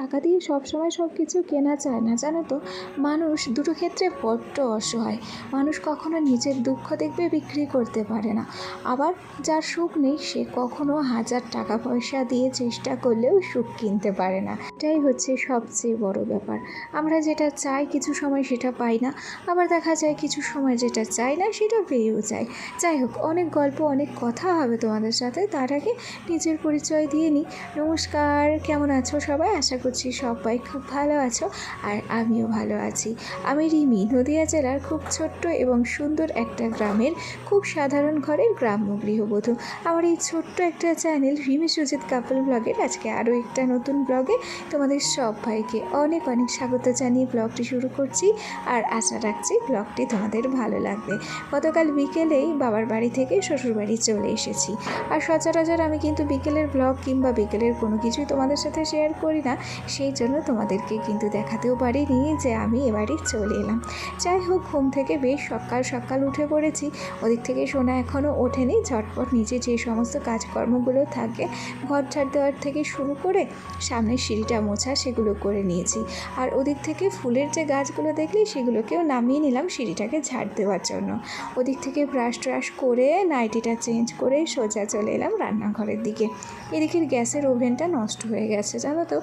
টাকা দিয়ে সবসময় সব কিছু কেনা চায় না, জানো তো? মানুষ দুটো ক্ষেত্রে বড্ড অসহায়। মানুষ কখনো নিজের দুঃখ দেখবে, বিক্রি করতে পারে না। আবার যার সুখ নেই, সে কখনো হাজার টাকা পয়সা দিয়ে চেষ্টা করলেও সুখ কিনতে পারে না। এটাই হচ্ছে সবচেয়ে বড় ব্যাপার। আমরা যেটা চাই, কিছু সময় সেটা পাই না। আবার দেখা যায় কিছু সময় যেটা চাই না, সেটা পেয়েও যাই যাই হোক, অনেক গল্প, অনেক কথা হবে তোমাদের সাথে। তার আগে নিজের পরিচয় দিয়ে নিই। নমস্কার, কেমন আছো সবাই? আশা করছি, সবাই খুব ভালো আছো আর আমিও ভালো আছি। আমি রিমি, নদিয়া জেলার খুব ছোট্ট এবং সুন্দর একটা গ্রামের খুব সাধারণ ঘরের গ্রাম্য গৃহবধূ। আমার এই ছোট্ট একটা চ্যানেল রিমি সুজিত কাপল ব্লগের আজকে আরও একটা নতুন ব্লগে তোমাদের সব ভাইকে অনেক অনেক স্বাগত জানিয়ে ব্লগটি শুরু করছি আর আশা রাখছি ব্লগটি তোমাদের ভালো লাগবে। গতকাল বিকেলেই বাবার বাড়ি থেকে শ্বশুরবাড়ি চলে এসেছি। আর সচরাচর আমি কিন্তু বিকেলের ব্লগ কিংবা বিকেলের কোনো কিছুই তোমাদের সাথে শেয়ার করি না। সেই জন্য তোমাদেরকে কিন্তু দেখাতেও পারিনি যে আমি এবারই চলে এলাম। যাই হোক, ঘুম থেকে বেশ সকাল সকাল উঠে পড়েছি। ওদিক থেকে সোনা এখনও ওঠেনি। ঝটপট নিচে যে সমস্ত কাজকর্মগুলো থাকে, ঘর ঝাড় দেওয়ার থেকে শুরু করে সামনের সিঁড়িটা মোছা সেগুলো করে নিয়েছি। আর ওদিক থেকে ফুলের যে গাছগুলো দেখলে, সেগুলোকেও নামিয়ে নিলাম সিঁড়িটাকে ঝাড় দেওয়ার জন্য। ওদিক থেকে ব্রাশ ট্রাশ করে নাইটিটা চেঞ্জ করে সোজা চলে এলাম রান্নাঘরের দিকে। এদিকের গ্যাসের ওভেনটা নষ্ট হয়ে গেছে, জানো তো?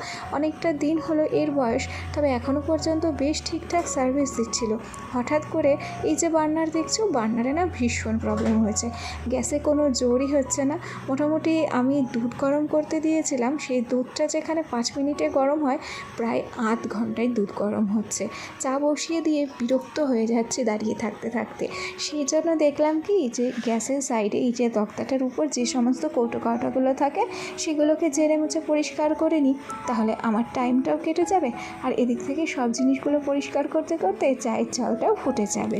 অনেকটা দিন হলো এর বয়স, তবে এখনও পর্যন্ত বেশ ঠিকঠাক সার্ভিস দিচ্ছিল। হঠাৎ করে এই যে বার্নার দেখছ বার্নারে না ভীষণ প্রবলেম হয়েছে। গ্যাসে কোনো জোরই হচ্ছে না। মোটামুটি আমি দুধ গরম করতে দিয়েছিলাম, সেই দুধটা যেখানে পাঁচ মিনিটে গরম হয়, প্রায় আধ ঘন্টায় দুধ গরম হচ্ছে। চা বসিয়ে দিয়ে বিরক্ত হয়ে যাচ্ছে দাঁড়িয়ে থাকতে থাকতে। সেই জন্য দেখলাম কি, যে গ্যাসের সাইডে এই যে তক্তাটার উপর যে সমস্ত কৌটো কাউটাগুলো থাকে, সেগুলোকে জেরে মুছে পরিষ্কার করে নিই। তাহলে আমার টাইমটাও কেটে যাবে আর এদিক থেকে সব জিনিসগুলো পরিষ্কার করতে করতে চায়ের চালটাও ফুটে যাবে।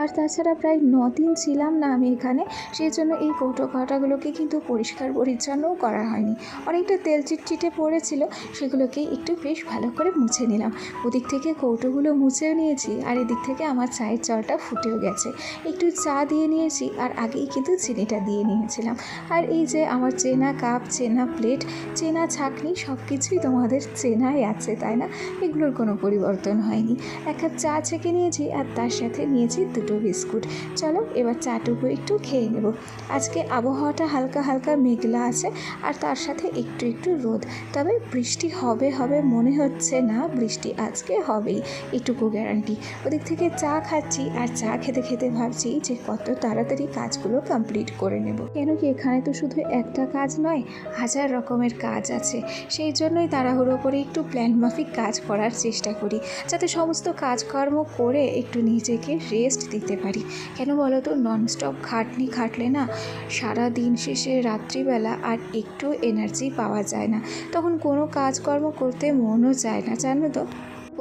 আর তাছাড়া প্রায় ন দিন ছিলাম না আমি এখানে সেই জন্য এই কৌটো কাটাগুলোকে কিন্তু পরিষ্কার পরিচ্ছন্নও করা হয়নি। অনেকটা তেল চিটচিটে পড়েছিল, সেগুলোকে একটু বেশ ভালো করে মুছে নিলাম। ওদিক থেকে কৌটোগুলো মুছেও নিয়েছি, আর এদিক থেকে আমার চায়ের জলটা ফুটেও গেছে। একটু চা দিয়ে নিয়েছি, আর আগেই কিন্তু চিনিটা দিয়ে নিয়েছিলাম। আর এই যে আমার চেনা কাপ, চেনা প্লেট, চেনা ছাকনি সব কিছুই তোমাদের চেনাই আছে, তাই না? এগুলোর কোনো পরিবর্তন হয়নি। এক কাপ চা ছেঁকে নিয়েছি, আর তার সাথে নিয়েছি দুটো বিস্কুট। চলো, এবার চাটুকু একটু খেয়ে নেব। আজকে আবহাওয়াটা হালকা হালকা মেঘলা আছে, আর তার সাথে একটু একটু রোদ। তবে বৃষ্টি হবে হবে মনে হচ্ছে না, বৃষ্টি আজকে হবেই, এটুকু গ্যারান্টি। ওদিক থেকে চা খাচ্ছি, আর চা খেতে খেতে ভাবছি যে কত তাড়াতাড়ি কাজগুলো কমপ্লিট করে নেব। কেন কি এখানে তো শুধু একটা কাজ নয়, হাজার রকমের কাজ আছে। সেই জন্যই তাড়াহুড়ো করে একটু প্ল্যান মাফিক কাজ করার চেষ্টা করি। যাতে সমস্ত কাজকর্ম করে একটু নিজেকে রেস্ট দিতে পারি। কেন বলো তো? ননস্টপ খাটনি খাটলে না সারা দিন শেষে রাত্রিবেলা আর একটু এনার্জি পাওয়া যায় না। তখন কোনো কাজকর্ম করতে মনও চায় না, জানো তো?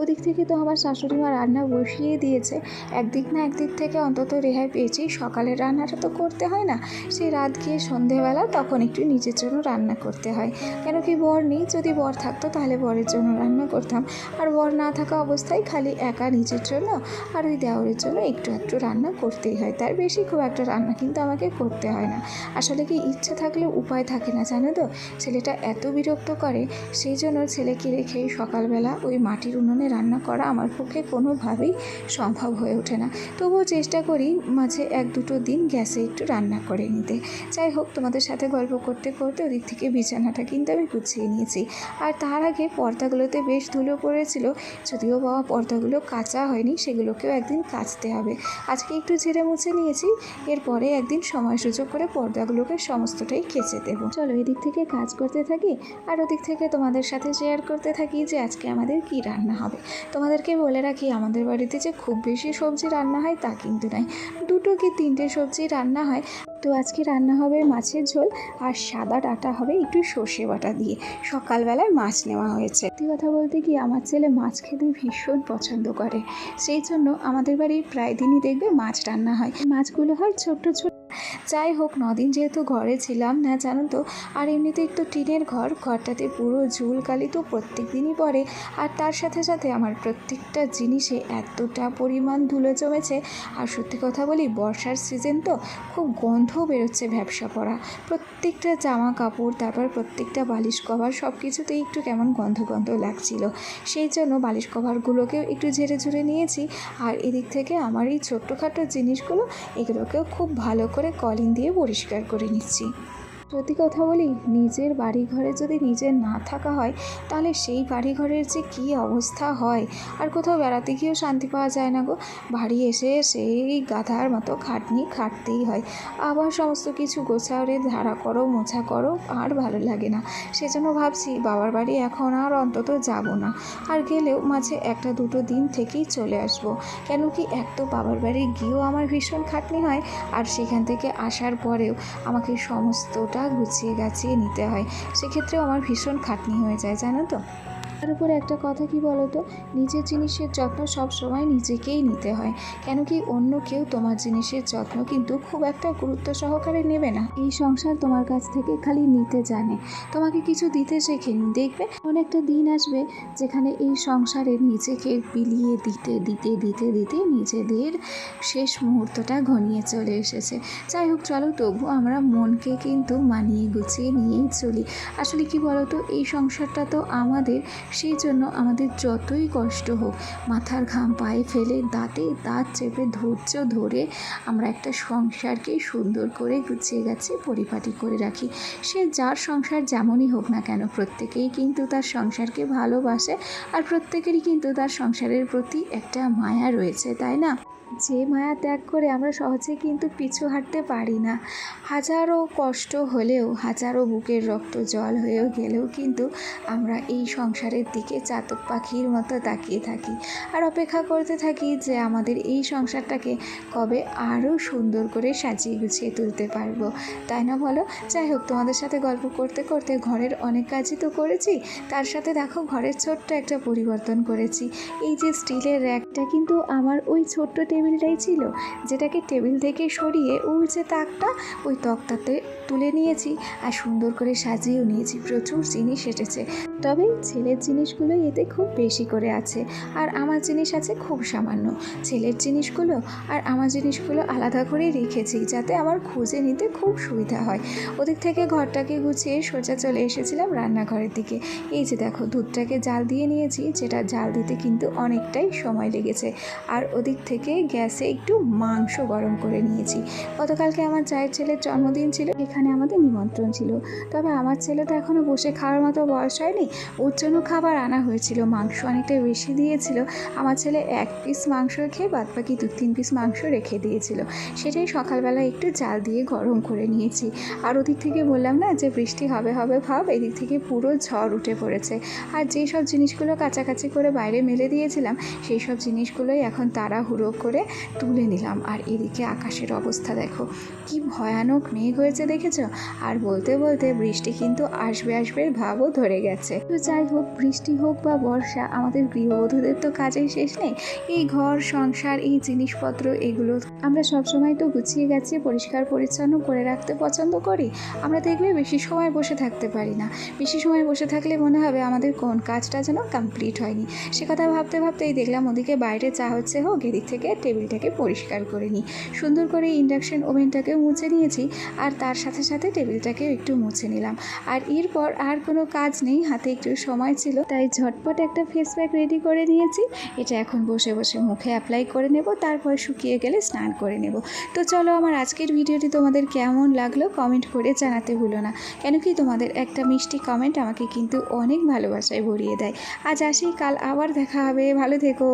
ওদিক থেকে তো আমার শাশুড়ি মা রান্না বসিয়ে দিয়েছে। একদিক না একদিক থেকে অন্তত রেহাই পেয়েছি সকালের রান্নাটা তো করতে হয় না। সেই রাত গিয়ে সন্ধেবেলা তখন একটু নিজের জন্য রান্না করতে হয়। কেন কি বর নেই, যদি বর থাকতো তাহলে বরের জন্য রান্না করতাম। আর বর না থাকা অবস্থায় খালি একা নিজের জন্য আর ওই দেওরের জন্য একটু একটু রান্না করতেই হয়। তার বেশি খুব একটা রান্না কিন্তু আমাকে করতে হয় না। আসলে কি ইচ্ছা থাকলে উপায় থাকে না, জানো তো? ছেলেটা এত বিরক্ত করে, সেই জন্য ছেলেকে রেখে সকালবেলা ওই মাটির উনুনে রান্না করা আমার পক্ষে কোনোভাবেই সম্ভব হয়ে ওঠে না। তবুও চেষ্টা করি মাঝে এক দুটো দিন গ্যাসে একটু রান্না করে নিতে। যাই হোক, তোমাদের সাথে গল্প করতে করতে ওদিক থেকে বিছানাটা কিন্তু আমি গুছিয়ে নিয়েছি। আর তার আগে পর্দাগুলোতে বেশ ধুলো পড়েছিল, যদিও বাবা পর্দাগুলো কাঁচা হয়নি, সেগুলোকেও একদিন কাচতে হবে। আজকে একটু ঝেড়ে মুছে নিয়েছি, এরপরে একদিন সময় সুযোগ করে পর্দাগুলোকে সমস্তটাই কেচে দেবো। চলো এদিক থেকে কাজ করতে থাকি, আর ওদিক থেকে তোমাদের সাথে শেয়ার করতে থাকি যে আজকে আমাদের কি রান্না হবে। তোমাদেরকে বলে রাখি, আমাদের বাড়িতে যে খুব বেশি সবজি রান্না হয় তা কিন্তু নয়। দুটো কি তিনটে সবজি রান্না হয়? তো আজকে রান্না হবে মাছের ঝোল আর সাদা ডাটা হবে একটু সর্ষে বাটা দিয়ে। সকালবেলায় মাছ নেওয়া হয়েছে। সত্যি কথা বলতে কি, আমার ছেলে মাছ খেতে ভীষণ পছন্দ করে। সেই জন্য আমাদের বাড়ি প্রায় দিনই দেখবে মাছ রান্না হয়। মাছগুলো হয় ছোট্ট ছোট যাই হোক, নদিন যেহেতু ঘরে ছিলাম না জানো তো? আর এমনিতে একটু টিনের ঘর, ঘরটাতে পুরো ঝুল কালি তো প্রত্যেক দিনই পড়ে। আর তার সাথে সাথে আমার প্রত্যেকটা জিনিসে এতটা পরিমাণ ধুলো জমেছে। আর সত্যি কথা বলি, বর্ষার সিজন তো খুব গন্ধ বেরোচ্ছে ব্যবসা পড়া প্রত্যেকটা জামা কাপড়, তারপর প্রত্যেকটা বালিশ কভার সব কিছুতেই একটু কেমন গন্ধ গন্ধ লাগছিল। সেই জন্য বালিশ কভারগুলোকেও একটু ঝেড়ে ঝুড়ে নিয়েছি। আর এদিক থেকে আমার এই ছোট্টখাটো জিনিসগুলো, এগুলোকেও খুব ভালো করে কলিন দিয়ে পরিষ্কার করে নিচ্ছি। সত্যি কথা বলি, নিজের বাড়ি ঘরে যদি নিজের না থাকা হয়, তাহলে সেই বাড়ি ঘরের যে কী অবস্থা হয়? আর কোথাও বেড়াতে গিয়েও শান্তি পাওয়া যায় না গো। বাড়ি এসে সেই গাধার মতো খাটনি খাটতেই হয়। আবার সমস্ত কিছু গোছাওরে ধারা করো, মোছা করো, আর ভালো লাগে না। সেজন্য ভাবছি, বাবার বাড়ি এখন আর অন্তত যাব না। আর গেলেও মাঝে একটা দুটো দিন থেকেই চলে আসব। কেন কি এক তো বাবার বাড়ি গিয়েও আমার ভীষণ খাটনি হয়, আর সেখান থেকে আসার পরেও আমাকে সমস্তটা গুছিয়ে গাছিয়ে নিতে হয়। সেক্ষেত্রেও আমার ভীষণ খাটনি হয়ে যায় জানো তো? তার উপরে একটা কথা কি বলো তো নিজের জিনিসের যত্ন সব সময় নিজেকেই নিতে হয়। কেন কি অন্য কেউ তোমার জিনিসের যত্ন কিন্তু খুব একটা গুরুত্ব সহকারে নেবে না। এই সংসার তোমার কাছ থেকে খালি নিতে জানে। তোমাকে কিছু দিতে শেখেনি, দেখবে? এমন একটা দিন আসবে যেখানে এই সংসারে নিজেকে বিলিয়ে দিতে দিতে দিতে দিতে নিজেদের শেষ মুহূর্তটা ঘনিয়ে চলে এসেছে। যাই হোক, চলো তবু আমরা মনকে কিন্তু মানিয়ে গুছিয়ে নিয়েই চলি। আসলে কি বলতো? এই সংসারটা তো আমাদের সেই জন্য আমাদের যতই কষ্ট হোক, মাথার ঘাম পায়ে ফেলে দাঁতে দাঁত চেপে ধৈর্য ধরে আমরা একটা সংসারকে সুন্দর করে গুছিয়ে গেছে, পরিপাটি করে রাখি। সে যার সংসার যেমনই হোক না কেন, প্রত্যেকেই কিন্তু তার সংসারকে ভালোবাসে আর প্রত্যেকেরই কিন্তু তার সংসারের প্রতি একটা মায়া রয়েছে, তাই না? যে মায়া ত্যাগ করে আমরা সহজে কিন্তু পিছু হাঁটতে পারি না। হাজারো কষ্ট হলেও, হাজারো বুকের রক্ত জল হয়েও গেলেও কিন্তু আমরা এই সংসারের দিকে চাতক পাখির মতো তাকিয়ে থাকি আর অপেক্ষা করতে থাকি যে আমাদের এই সংসারটাকে কবে আরও সুন্দর করে সাজিয়ে গুছিয়ে তুলতে পারব। তাই না বলো? যাই হোক, তোমাদের সাথে গল্প করতে করতে ঘরের অনেক কাজই তো করেছি, তার সাথে দেখো ঘরের ছোট্ট একটা পরিবর্তন করেছি। এই যে স্টিলের র্যাকটা কিন্তু আমার ওই ছোট্ট টেবিলটাই ছিল, যেটাকে টেবিল থেকে সরিয়ে ওই যে তাকটা, ওই তক্তাতে তুলে নিয়েছি। আর সুন্দর করে সাজিয়েও নিয়েছি। প্রচুর জিনিস এসেছে। তবে ছেলের জিনিসগুলো এতে খুব বেশি করে আছে, আর আমার জিনিস আছে খুব সামান্য। ছেলের জিনিসগুলো আর আমার জিনিসগুলো আলাদা করেই রেখেছি, যাতে আমার খুঁজে নিতে খুব সুবিধা হয়। ওদিক থেকে ঘরটাকে গুছিয়ে সোজা চলে এসেছিলাম রান্নাঘরের দিকে। এই যে দেখো, দুধটাকে জাল দিয়ে নিয়েছি, যেটা জাল দিতে কিন্তু অনেকটাই সময় লেগেছে। আর ওদিক থেকে গ্যাসে একটু মাংস গরম করে নিয়েছি। গতকালকে আমার চায়ের ছেলের জন্মদিন ছিল এখানে আমাদের নিমন্ত্রণ ছিল। তবে আমার ছেলে তো এখনও বসে খাওয়ার মতো বয়স হয়নি ওর জন্য খাবার আনা হয়েছিল। মাংস অনেকটা বেশি দিয়েছিল। আমার ছেলে এক পিস মাংস খেয়ে বাদ বাকি দু তিন পিস মাংস রেখে দিয়েছিল। সেটাই সকালবেলা একটু জাল দিয়ে গরম করে নিয়েছি। আর ওদিক থেকে বললাম না যে বৃষ্টি হবে হবে, ভাব, এদিক থেকে পুরো ঝড় উঠে পড়েছে। আর যেই সব জিনিসগুলো কাছাকাছি করে বাইরে মেলে দিয়েছিলাম, সেই সব জিনিসগুলোই এখন তাড়াহুড়ো করে তুলে নিলাম। আর এদিকে আকাশের অবস্থা দেখো, কি ভয়ানক মেঘ হয়েছে দেখেছ? আর বলতে বলতে বৃষ্টি কিন্তু আসবে আসবে, ভাবও ধরে গেছে। তো যাই হোক, বৃষ্টি হোক বা বর্ষা, আমাদের গৃহবধূদের তো কাজের শেষ নেই। এই ঘর, সংসার, এই জিনিসপত্র, এগুলো আমরা সবসময় তো গুছিয়ে গেছে পরিষ্কার, পরিচ্ছন্ন করে রাখতে পছন্দ করি। আমরা দেখবে বেশি সময় বসে থাকতে পারি না। বেশি সময় বসে থাকলে মনে হবে আমাদের কোন কাজটা যেন কমপ্লিট হয়নি। সে কথা ভাবতে ভাবতেই দেখলাম ওদিকে বাইরে চা হচ্ছে হোক, এদিক থেকে টেবিলটাকে পরিষ্কার করে নিই। সুন্দর করে ইন্ডাকশন ওভেনটাকে মুছে নিয়েছি, আর তার সাথে সাথে টেবিলটাকেও একটু মুছে নিলাম। আর এরপর আর কোনো কাজ নেই হাতে একটু সময় ছিল, তাই ঝটপট একটা ফেস প্যাক রেডি করে নিয়েছি। এটা এখন বসে বসে মুখে অ্যাপ্লাই করে নেব, তারপর শুকিয়ে গেলে স্নান করে নেব। তো চলো আমার আজকের ভিডিওটি তোমাদের কেমন লাগল কমেন্ট করে জানাতে ভুলো না। কেন কি তোমাদের একটা মিষ্টি কমেন্ট আমাকে কিন্তু অনেক ভালোবাসায় ভরিয়ে দেয়। আজ আসি, কাল আবার দেখা হবে। ভালো থেকো।